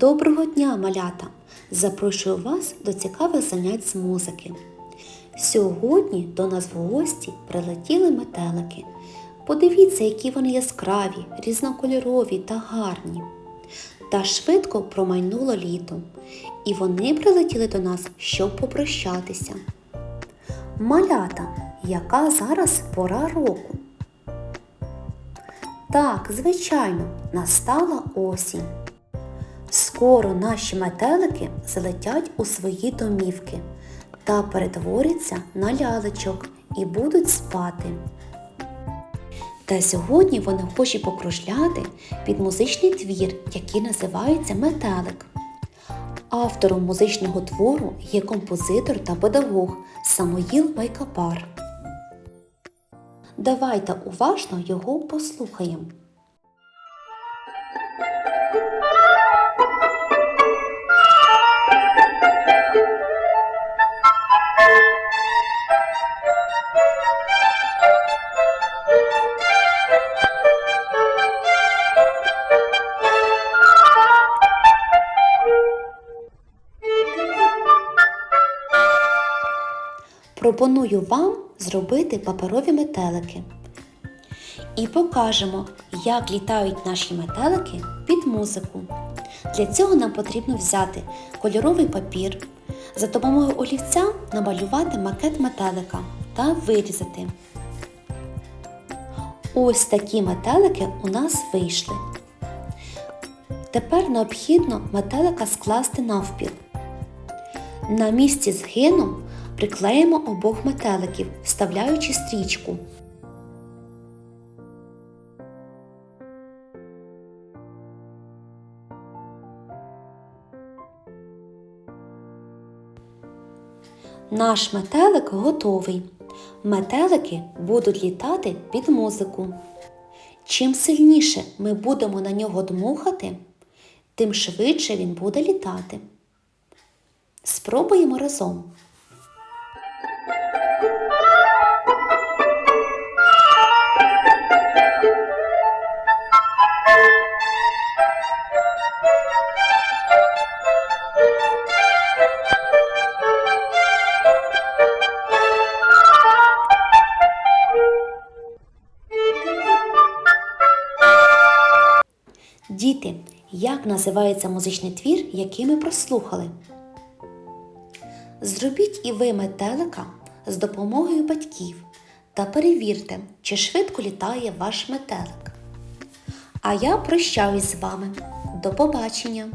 Доброго дня, малята! Запрошую вас до цікавих занять з музики. Сьогодні до нас в гості прилетіли метелики. Подивіться, які вони яскраві, різнокольорові та гарні. Та швидко промайнуло літо, і вони прилетіли до нас, щоб попрощатися. Малята, яка зараз пора року? Так, звичайно, настала осінь. Скоро наші метелики залетять у свої домівки та перетворяться на лялечок і будуть спати. Та сьогодні вони хочуть покружляти під музичний твір, який називається Метелик. Автором музичного твору є композитор та педагог Самоїл Майкапар. Давайте уважно його послухаємо. Пропоную вам зробити паперові метелики. І покажемо, як літають наші метелики під музику. Для цього нам потрібно взяти кольоровий папір, за допомогою олівця намалювати макет метелика та вирізати. Ось такі метелики у нас вийшли. Тепер необхідно метелика скласти навпіл. На місці згину приклеїмо обох метеликів, вставляючи стрічку. Наш метелик готовий. Метелики будуть літати під музику. Чим сильніше ми будемо на нього дмухати, тим швидше він буде літати. Спробуємо разом. Діти, як називається музичний твір, який ми прослухали? Зробіть і ви метелика з допомогою батьків та перевірте, чи швидко літає ваш метелик. А я прощаюсь з вами. До побачення!